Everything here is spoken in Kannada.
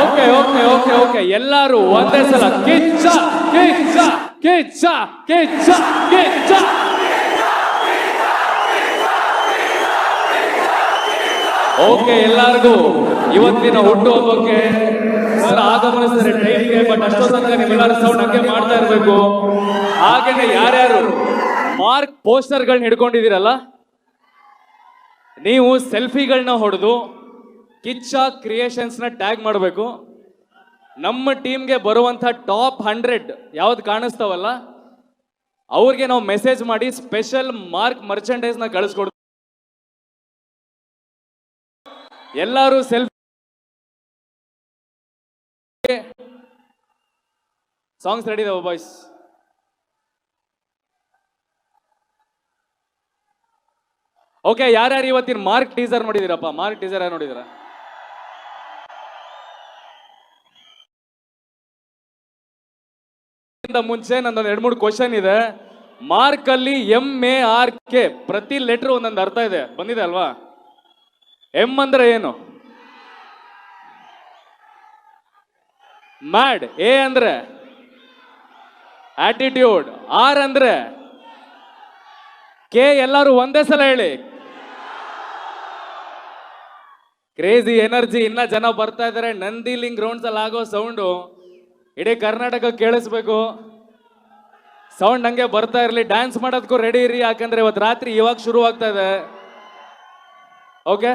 Okay okay okay okay. ಎಲ್ಲಾರು ಒಂದೇ ಸಲ ಕಿಚ್ಚ ಕಿಚ್ಚ ಕಿಚ್ಚ ಕಿಚ್ಚ ಕಿಚ್ಚ. ಓಕೆ, ಎಲ್ಲರಿಗೂ ಇವತ್ತಿನ ಹುಟ್ಟುಹಬ್ಬಕ್ಕೆ ಸರ್ ಆಗಮನಿಸಿದ್ರೆ ಟೈಮ್ಗೆ, ಬಟ್ ಅಷ್ಟೋ ತನಕ ಸೌಂಡ್ ಮಾಡ್ತಾ ಇರಬೇಕು. ಹಾಗೇನೆ ಯಾರ್ಯಾರು ಮಾರ್ಕ್ ಪೋಸ್ಟರ್ಗಳನ್ನ ಹಿಡ್ಕೊಂಡಿದ್ದೀರಲ್ಲ, ನೀವು ಸೆಲ್ಫಿಗಳನ್ನ ಹೊಡೆದು ಕಿಚ್ಚ ಕ್ರಿಯೇಷನ್ಸ್ನ ಟ್ಯಾಗ್ ಮಾಡಬೇಕು. ನಮ್ಮ ಟೀಮ್ಗೆ ಬರುವಂಥ ಟಾಪ್ ಹಂಡ್ರೆಡ್ ಯಾವ್ದು ಕಾಣಿಸ್ತಾವಲ್ಲ, ಅವ್ರಿಗೆ ನಾವು ಮೆಸೇಜ್ ಮಾಡಿ ಸ್ಪೆಷಲ್ ಮಾರ್ಕ್ ಮರ್ಚೆಂಡೈಸ್ನ ಕಳಿಸ್ಕೊಡ್ತೀವಿ. ಎಲ್ಲರೂ ಸೆಲ್ಫಿ ಸಾಂಗ್ಸ್ ರೆಡಿ ಇದಾವೆ ಬಾಯ್ಸ್ ಓಕೆ ಯಾರ್ಯಾರು ಇವತ್ತಿನ ಮಾರ್ಕ್ ಟೀಸರ್ ನೋಡಿದಿರಪ್ಪ? ಮಾರ್ಕ್ ಟೀಸರ್ ಯಾರು ನೋಡಿದಿರ? ಮುಂಚೆ ನಂದೊಂದು ಎರಡು ಮೂರು ಕ್ವಶನ್ ಇದೆ. ಮಾರ್ಕ್ ಅಲ್ಲಿ ಎಂ ಎ ಆರ್ ಕೆ ಪ್ರತಿ ಲೆಟರ್ ಒಂದೊಂದು ಅರ್ಥ ಇದೆ. ಬಂದಿದೆ ಅಲ್ವಾ? ಎಂ ಅಂದ್ರೆ ಏನು? ಮ್ಯಾಡ್ ಎ ಅಂದ್ರೆ? ಆಟಿಟ್ಯೂಡ್ ಆರ್ ಅಂದ್ರೆ? ಕೆ ಎಲ್ಲರೂ ಒಂದೇ ಸಲ ಹೇಳಿ. ಕ್ರೇಜಿ ಎನರ್ಜಿ ಇನ್ನ ಜನ ಬರ್ತಾ ಇದಾರೆ. ನಂದಿಲಿಂಗ್ ಗ್ರೌಂಡ್ಸ್ ಅಲ್ಲಿ ಆಗೋ ಸೌಂಡು ಇಡೀ ಕರ್ನಾಟಕ ಕೇಳಿಸ್ಬೇಕು. ಸೌಂಡ್ ಹಂಗೆ ಬರ್ತಾ ಇರಲಿ ಡ್ಯಾನ್ಸ್ ಮಾಡೋದಕ್ಕೂ ರೆಡಿ ಇರಿ, ಯಾಕಂದ್ರೆ ಇವತ್ತು ರಾತ್ರಿ ಇವಾಗ ಶುರು ಆಗ್ತಾ ಇದೆ. ಓಕೆ